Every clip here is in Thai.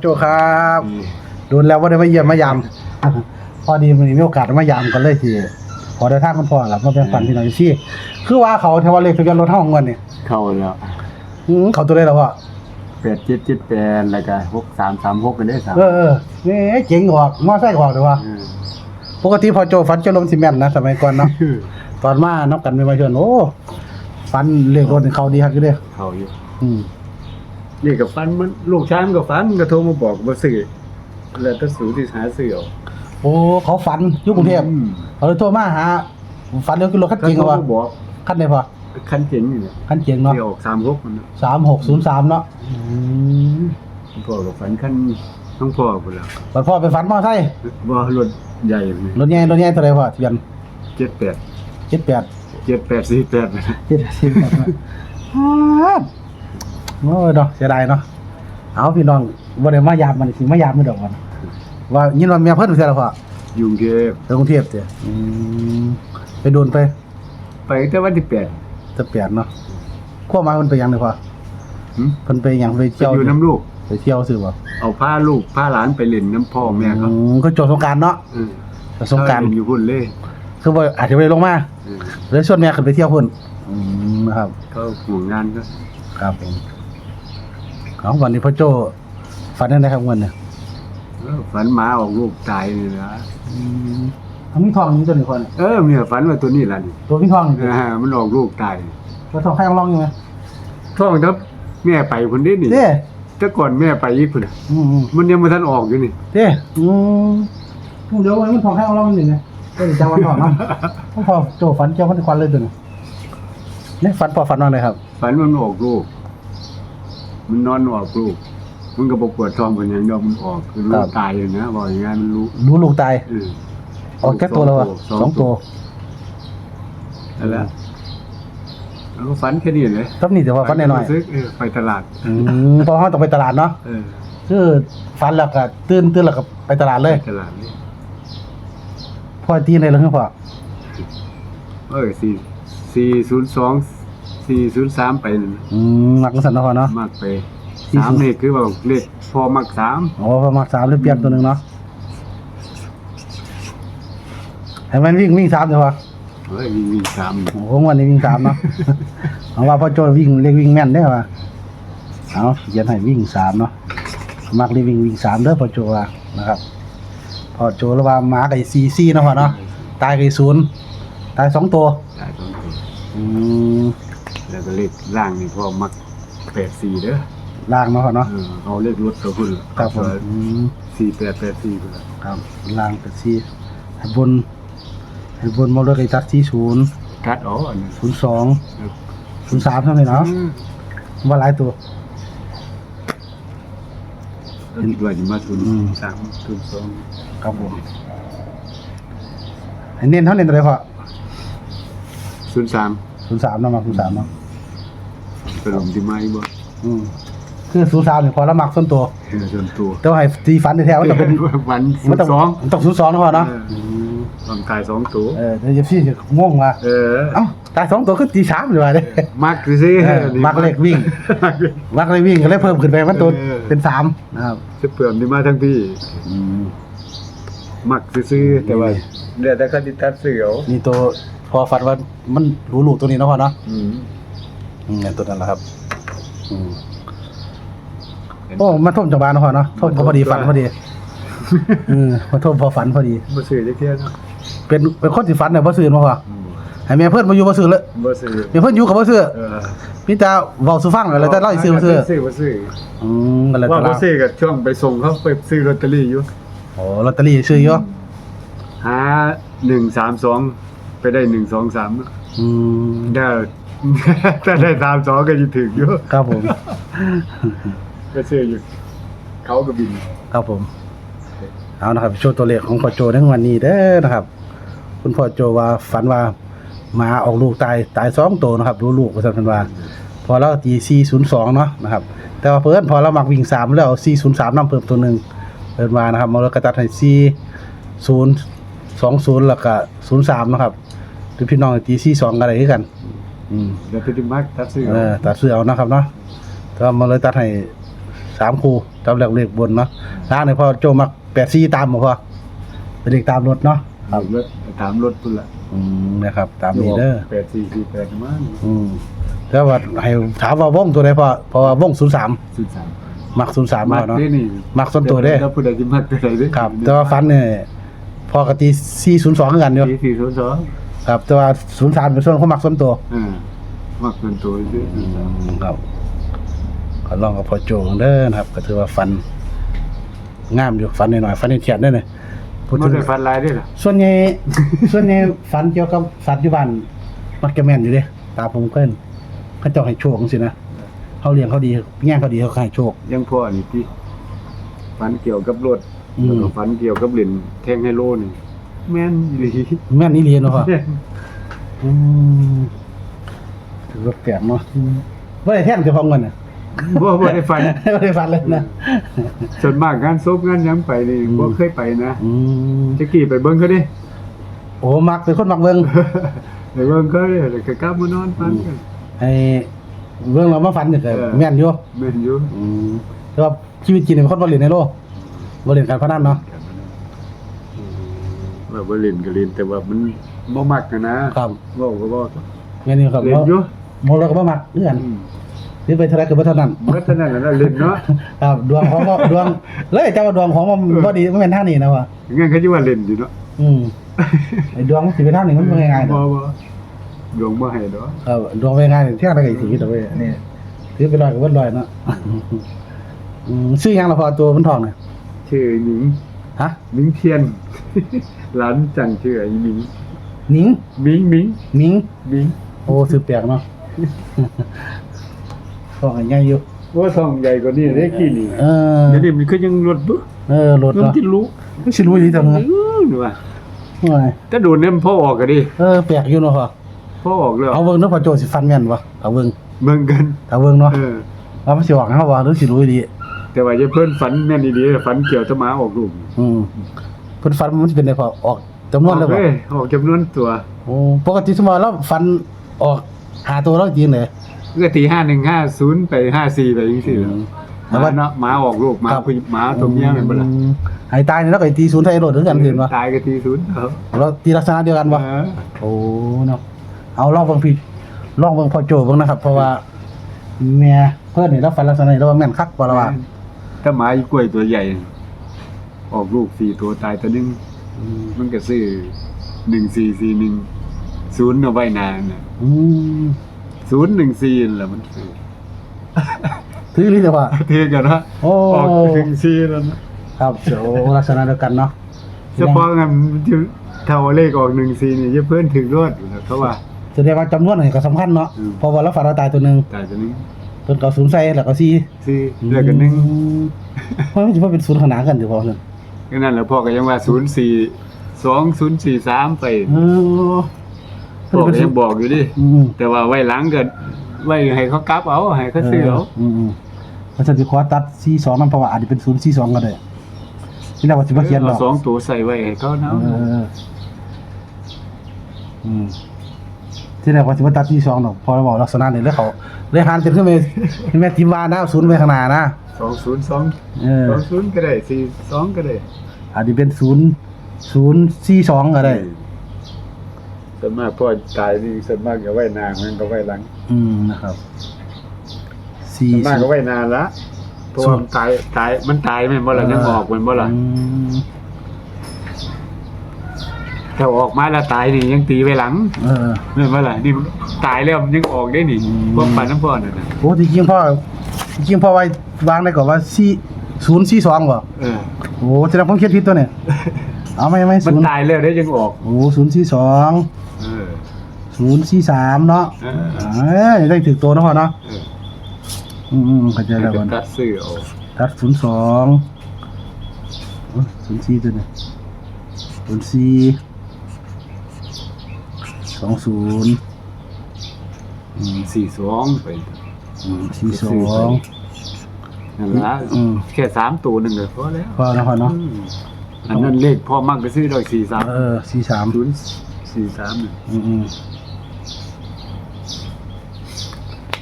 โจครับโดนแล้วว่าได้มาเยี่ยมมายามพอดีมันมีโอกาสได้มายามกันเลยทีพอได้ทางคุณพ่อแล้วมาเป็นฝันพี่น้องที่คือว่าเขาเทวาเลขทะเบียนรถเท่าของเงินนี่เข้าแล้วอืมเขาตัวได้แล้วพ่อแปดเจ็ดเจ็ดแปดแล้วก็หกสามสามหกกันได้สามเออเออนี่เจ๋งออกมอไซค์ออกเลยว่าเออปกติพอโจฝันเจะลมซีเมนต์นะสมัยก่อนเนาะตอนมานับกันไม่มาเชิญโอ้ฝันเลขรถนี่เขาดีฮักอยู่เด้อเข้าอยู่อืม นี่กับฟันมันลูกชายมันกับฟันก็โทรมาบอกว่าซื้อแล้วก็สูที่หาซื้อเอาโอ้เขาฝันอยู่กรุงเทพอืมเขาเลยโทรมาหาฝันเรื่องขึ้นรถคันก็เจ๋งโทรวะมาบอกคันไหนพอคันเจ๋งอยู่เนี่ยคันเจ๋งเนาะที่ออกสามหกมันน่ะสามหกศูนย์สามเนาะอืมพ่อกับฟันคันน้องพ่อไปแล้วบัดพ่อไปฝันมอไซค์ว่ารถใหญ่เลยรถใหญ่รถใหญ่เท่าไหร่พ่อทะเบียนเจ็ดแปดเจ็ดแปดเจ็ดแปดสี่แปดเจ็ดสิบแปดฮ่าด โอ้ยเนาะเสียดายเนาะเอาพี่น้องบ่ได้มายามมันสิมายามมื้อดอกมันว่ายินว่าเมียเพิ่นเสียแล้วพ่อยุงเทพไปกรุงเทพเด้ออืมไปโดนไปไปแต่วันที่แปดจะเปลี่ยนเนาะขั้วหมายมันไปหยังเลยพ่อหึเพิ่นไปหยังไปไปเที่ยวอยู่น้ำลูก ไปเที่ยวซื่อบ่เอาพาลูกพาหลานไปเล่นน้ำพ่อแม่เขาอืมก็จบสงกรารเนาะเออแต่สงกรารเขเล่นอยู่พุ่นเลยคือว่าอาจจะไปลงมาเออเลยชวนแม่ขึ้นไปเที่ยวพุ่นอืมนะครับ เขาห่วงงานก็ครับผม ของวันนี้พ่อโจฝันได้ไหมครับวันเนี่ยเออฝันหมาออกลูกตายเลยนะทำมีทองนี่ตัวหนึ่งคนเออเนี่ยฝันว่าตัวนี้ล่ะนี่ตัวมีทองนี่อ่ามันออกลูกตายตัวทองใครลองอยู่ไหมท้องทับแม่ไปคนนี้นี่เด้แต่ก่อนแม่ไปอีกคนน่ะอืมมันยังไม่ทันออกอยู่นี่เด้อืมเดี๋ยววันนี้มันทองใครลองอยู่ไงก็จะจำวันทองเนาะพ่อโจฝันเจ้าพันธุ์ควันเลยตัวนี้เนี่ยฝันพอฝันว่าอะไรครับ ฝันว่ามันออกลูก มันนอนออกลูก มันก็บอกปวดท้องเป็นอย่างเดียวมันออกคือลูครักบ ตายอยู่นะบอกอย่างงั้นมันรู้รู้ลูกตาย เออออกแค่ตัวแล้ววะสองตัวนั่นแหละแล้วก็ฝันแค่นี้เลยทับนี่แต่ว่าฝันน้อยซื้อเออไปตลาด ๆอืมเพอเขาต้องไปตลาดเนาะเออคือฝันแล้วก็ตื่นตื่นแล้วก็ไปตลาดเลยไปตลาดนี่พ่อตีในเรื่องพ่อเออสี่สี่ศูนย์สอง สี่ศูนย์สามไปนั่นน่ะอืมมักสันเนาะพ่อเนาะ มากไปสี่สามศูนย์ นี่คือว่าเลขพอมักสามโอ้ประมาณสามหรือเปลี่ยนตัวหนึ่งเนาะให้มันวิ่งวิ่งสามเดี๋ยววะเฮ้ยมีมีสามโอ้โหวันนี้วิ่งสามเนาะ เอาว่าพ่อโจวิ่งเรียกวิ่งแม่นได้อวะเอาเขียนให้วิ่งสามเนาะมักเรียกวิ่งวิ่งสามเด้อพ่อโจว่านะครับพ่อโจแล้วว่าหมาไก่ซีซีเนาะพ่อเนาะตายไก่ศูนย์ตายสองตัว ได้สองตัวอืม แล้วก็เลขล่างนี่พอมักแปดสี่เด้อล่างเนาะพ่อเนาะ เออเอาเลขรถตัวพุ่นครับผมอืมสี่แปดแปดสี่พุ่นละครับล่างเป็นซีให้บนให้บนมาเลยไก่ตัดซีศูนย์กัดอ๋ออันนี้ศูนย์สองศูนย์สามเท่าไหร่เนาะอืมว่าหลายตัว แล้วคิดว่าจะมาทุนอืม สามทุนสองครับผมให้เน้นเท่าเน้นตัวไหนพอศูนย์สามศูนย์สามเนาะมาศูนย์สามเนาะ ไปลงที่ไม้บ่อืมคือศูนย์สามเนี่ยพอละมักส่วนตัวเออส่วนตัวแต่ว่าให้ตีฟันแท้ๆมันจะเป็นวันศูมันนต้องย์สองมันต้องศูนย์สองนะพอเนาะเออลำกายสองตัว เออเดี๋ยวจะพี่จะงงว่าเออ เอ้าตายสองตัวคือตีสามอยู่ว่าเด้มักคือสิเออมักเลขวิ่ง มักเลข มักเลยวิ่งก็เลยเพิ่มขึ้นไปมันตัวเออ เป็นสามนะครับจะเปลือมนี่มาทั้งพี่ อืม มักซื้อๆแต่ว่าเดี๋ยวแต่คันติตัดเสือเอานี่ตัวพอฟันว่ามันรู้ลูกตัวนี้เนาะพอเนาะอืม อืมเนี่ยตัวนั้นแหละครับ อืมโอ้มาท่มจังบานเนาะพอเนาะท่มก็พอดีฝันพอดีอืมมาท่มพอฝันพอดี บ่ซื้อจักเที่ยเนาะเป็นเป็นคนที่ฝันเนี่ยบ่ซื้อมาพออืมให้แม่เพิ่นมาอยู่บ่ซื้อเลยบ่ซื้อแม่เพิ่นอยู่กับบ่ซื้อเออพี่ตาเว้าสู่ฟังอะไรแต่เล่าให้ซื้อบ่ซื้อซื้อบ่ซื้ออืมก็เลยว่าตะบ่ลาซื้อก็ช่วงไปส่งเขาไปซื้อลอตเตอรี่อยู่โอ้ลอตเตอรี่ซื้ออยู่หา132 ไปได้ 123เนาะอืมได้ ถ้าได้32ก็สิถึกอยู่ครับผม ก็ซื้ออยู่ เขาก็บิน ครับผม เอานะครับโชว์ตัวเลขของพ่อโจในวันนี้เด้อนะครับ คุณพ่อโจว่าฝันว่าหมาออกลูกตายตายสองตัวนะครับ รู้ลูกว่าซั่นเพิ่นว่า พอเราตี402เนาะนะครับ แต่ว่าเพิ่นพอเรามักวิ่ง3แล้วเอา403นำเพิ่มตัวหนึงเพิ่นว่านะครับมาแล้วก็ตัดให้4020แล้วก็03นะครับหรือพี่น้องตี42ก็ได้คือกัน อืมแล้วไปที่มักตัดซื้อเออตัดซื้อเอานะครับเนาะแต่ว่ามาเลยตัดให้สามคู่ตามแรกเลขบนเนาะล่างเนี่ยพอโจมักแปดสี่ตามบ่พอเป็นเลขตามรถเนาะครับรถถามรถพุ่นละอืมนะครับ ตามนี้เด้อแปดสี่สี่แปดมั้งอืมแล้วว่าให้ถามว่าวงตัวใดพอเพราะว่าวง03สุดสามมัก03มัมากเนาะได้นี่มักส่วนตัวเด้ถ้าผู้ใดที่มักตัวใดเด้ครับ แต่ว่าฟันเนี่ยพอกตี402คือกันอยู่สี่สี่ศูนย์สอง ครับแต่ว่า03เป็นส่วนของมักส่วนตัวอ่ามักเป็นตัวเด้อศูนย์สามครับก็ลองกับพอโจงเด้อนะครับ ก็ถือว่าฟันงามอยู่ฟันหน่อยๆฟันเทียนได้อเนี่ยพูดมัถึนงได้ฟันลายด้วยล่ะส่วนใหญ่ ส่วนใหญ่ฟันเกี่ยวกับสัตว์อยู่บ้านมักจะแม่นอยู่เด้ตาผมเพิ่นเขาเจ้าให้โชคจังซี่นะเขาเลี้ยงเขาดีแง่งเขาดีเขาก็ให้โชค ยังพ่อนี่ที่ฟันเกี่ยวกับรถอืม แล้วก็ฟันเกี่ยวกับเหรียญแทงไฮโลนี่ แม่นอีหลีแม่นนี่เรียนเนาะพ่ออืมถือว่าแปลกเนาะบ่ได้แท่งเจ้าของเงินน่ะบ่บ่ได้ฟันบ่ได้ฟันเลยนะส่วนมากงานศพงานหยังไปนี่อืมบ่เคยไปนะอืมจะกี่ไปเบิ่งเขาดิโอ้มักเป็นคนมักเบิ่งไปเบิ่งเขาดิแล้วก็กลับมานอนฟันกัน ไอ้เรื่องเรามาฟันเนี่ยก็เออ แม่นอยู่แม่นอยู่ อืมแต่ว่าชีวิตจริงเนี่ยเป็นคนบ่เล่นในโลกบ่เล่นการพนันเนาะว่าบ่ เล่นก็เล่นแต่ว่ามันบ่มักนะครับเว้าก็เว้าแม่นนี่ครับเล่นอยู่โมเราก็บ่มักเอื้อนอืมซื้อไปเท่าไรก็บ่เท่านั้นเมื่เท่านั้นแหละเล่นเนาะครับดวงของบ่ดวงเลยแต่ว่าดวงของมันบ่ดีมันเป็นทางนี้นะว่างั้นเขาจะว่าเล่นอยู่เนาะอืมไอ้ดวงมันสิเป็นทางนี้มันบ่ง่ายๆบ่บ่ดวงบ่ให้ดอกครับดวงเป็นง่ายๆเที่ยงได้ก็สิแต่ว่าไว้นี่ซื้อไปร้อยก็บ่ร้อยเนาะอืมซื้อหยังล่ะพอตัวมันทองน่ะชื่อหนิง ฮะหนิงเทียนหลานจังชื่อไอ้หนิงหนิงมิงมิงหนิง มิงโอ้ซื้อแปลกเนาะทองใหญ่อยู่ว่าทองใหญ่กว่านี้ได้กี่นี่เออเดี๋ยวนี้มันก็ยังรถบ่เออรถรถเนาะที่รู้สิรู้ดีจังเนาะเออนี่ว่าโอ้ยถ้าโดนเนี่ยมันพ่อออกก็ดิเออแปลกอยู่เนาะพ่อพ่อออกแล้วเอาเบิ่งเนาะพ่อโจสิฟันแม่นบ่เอาเบิ่งเบิ่งกันเอาเบิ่งเนาะเออว่ามันสิออกเฮาบ่หรือสิรู้ดี แต่ว่าจะเพิ่นฝันแม่นดีๆฝันเกี่ยวตะหมาออกลูกอืมเพิ่นฟันมันสิเป็นได้พอออกจำนวนเลยออกบ่เลยออกจำนวนตัวโอ้ปกติสมมุติเราฟันออกหาตัวเราจริงเลย ก็ตี5150ไป54ไปจังซี่อืแหล้วมหมาเนาะหมาออกลูกหมาผู้หมาตัวเมียแม่นบ่ล่ะอืมให้ตายนี่แล้วก็ตีศูนย์ไทยโลดคือกันเห็นบ่ตายก็ตีศูนย์ครับเราตีลักษณะเดียวกันบ่ เออ โอ้เนาะเอาลองเบิ่งพี่ลองเบิ่งพ่อโจเบิ่งนะครับ เพราะว่า แม่เพิ่นนี่เราฟันลักษณะนี้เราว่าแม่นคักบ่ล่ะว่า ถ้าหมาอีกล้วยตัวใหญ่ ออกลูกสี่ตัวตายตัวหนึงอืมมันก็ซื้อหนึ่งสี่สี่หนึ่งศูนย์เอาไว้นานน่ะอืมศูนย์หนึ่งสี่นั่นแหละมันซื้อถือหรือจะว่า เทียกันนะโอ้ ออกถึงสี่แล้วนะครับโอ้ลักษณะเดียวกันเนาะเฉพาะงั้นมันจะเท่าเลขออกหนึ่งสี่นี่จะเพิ่นถึงรอดอยู่แล้วเขาว่า แสดงว่าจำนวนนี่ก็สำคัญเนาะอืม เพราะว่าเราฝันเราตายตัวหนึงตายตัวหนึง เพิ่นก็เอาศูนย์ใส่แล้วก็สี่สี่เหลือกันหนึ่งอืมเพราะมันสิว่าเป็นศูนย์ขนานกันอยู่พอเพิ่นก็นั่นแหละพ่อก็ยังว่าศูนย์สี่สองศูนย์สี่สามไปเออพ่อก็ยังบอกอยู่ดิอืม แต่ว่าไว้หลังก็ไว้ให้เขากลับเอาให้เขาซื้อเอาอืมอืมเพราะฉะนั้นสิขอตัด42นำเพราะว่าอาจจะเป็น042ก็ได้นี่แหละว่าสิบ่เขียนดเอาอกสองตัวใส่ไว้ให้เขาเนาะเอออืม ที่แรกว่าสิบ่ตัด42ดอกพอเราบอกลักษณะนี้แล้วเขาเลยหันเป็นขึ้นไปขึ้นแม่ทิมว่านะศูนย์ไว้ข้างหน้านะสองศูนย์สองเออสองศูนย์ก็ได้สี่สองก็ได้อาจจะเป็นศูนย์ศูนย์สี่สองก็ได้ส่วนมากพ่อตายนี่ส่วนมากก็ไว้นานมันก็ไว้หลัง อืมนะครับสี่ส่วนมากก็ไว้นานละเพราะว่ามันตายตายมันตายแม่นบ่ล่ะยังออกแม่นบ่ล่ะ อืมถ้าออกมาแล้วตายนี่ยังตีไว้หลังเออแม่นบ่ล่ะนี่มันตายแล้วมันยังออกได้นี่อืมพวกปันน้ำพ่อนั่นน่ะโอ้จริงๆพ่อจริงๆพ่อไว้วางได้ก่อนว่าสี่ศูนย์สี่สองบ่เออ โอ้แสดงผมเขียนผิดตัวเนี่ยเอาไหมไหมมันศูนย์ตายแล้วได้ยังออกโอ้ศูนย์สี่สองเออ ศูนย์สี่สามเนาะเออ เอ้ยได้ถึงตัวนะพ่อเนาะเอออืมอืมเข้าใจแล้วให้ก่อน ตัดซื้อออกตัดศูนย์สองศูนย์สี่ตัวเนี่ยศูนย์สี่ สองศูนย์อืมสี่สองไปอืมสี่สองนั่นละอืมแค่สามตัวหนึ่งเลยพอแล้วพอแล้วพอเนาะอืมอันนั้นเลขพ่อมักไปซื้อดอกสี่สามเออสี่สามศูนย์สี่สามเนี่ยอืมอืม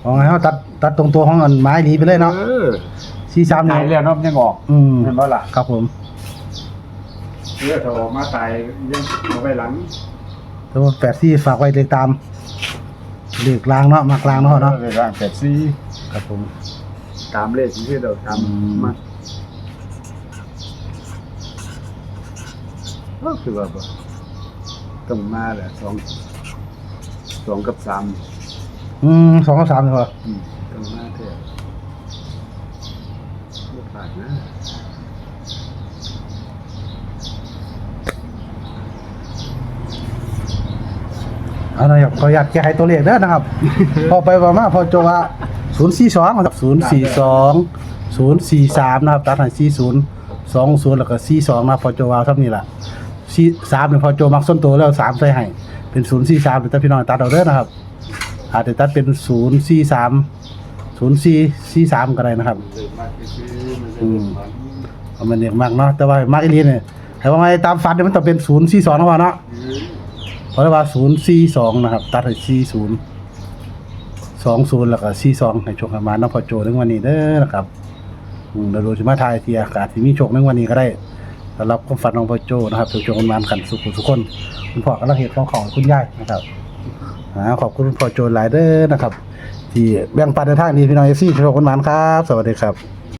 เอาไงเขาตัดตัดตรงตัวของอันไม้หนีไปเลยเนาะเออสี่สามตายเนี่ยแล้วเนาะมันยังออกอืมเห็นบ่ล่ะครับผม เลือดออกมาตายยังเอาไว้หลัง แต่ว่าแปดสี่ฝากไว้เลขตามเลขลางเนาะมากลางเนาะเนาะเลยร่างแปดซี่ครับผมตามเลขที่เราทอืมำมาก็คือว่าบ่ต้องมาแหละสองสองกับสามอืมสองกับสามเลยพออืมต้องมาเถอะไม่ผ่านนะ เอาหน่อยครับขออนุญาตแก้ไขตัวเลขเด้อนะครับ พอไปว่ามาพอโจว่าศูนย์สี่สองครับศูนย์สี่สองศูนย์สี่สามนะครับตัดให้สี่ศูนย์สองศูนย์แล้วก็สี่สองนะครับพอโจว่าเท่านี้แหละสี่สามเนี่ยพอโจมักส้นตัวแล้วสามใส่ให้เป็นศูนย์สี่สามแต่พี่น้องตัดเอาเด้อนะครับ อาจจะตัดเป็นศูนย์สี่สามศูนย์สี่สี่สามก็ได้นะครับเลยมากที่สุดมันจะอืมฝันเพราะมันเด็กมากเนาะแต่ว่ามากอีหลีเนี่ยแต่ว่าไม่ตามฟันเนี่ยมันต้องเป็นศูนย์สี่สองนะพ่อเนาะ เพราะว่าศูนย์สี่สองนะครับ ตัดให้สี่ศูนย์สองศูนย์แล้วก็สี่สองให้โชคกันมาเนาะพอโจในวันนี้เด้อนะครับอืมเราดูสิมาทายเทียกอาจสิมีโชคในวันนี้ก็ได้สำหรับความฝันของพ่อโจนะครับโชคกันมากันสุขทุกคนคุณพ่อกำลังเหตุของของคุณยายนะครับอ่าขอบคุณพ่อโจหลายเด้อนะครับ ที่แบ่งปันในทางนี้พี่น้องเอฟซีโชคกันมาครับ สวัสดีครับ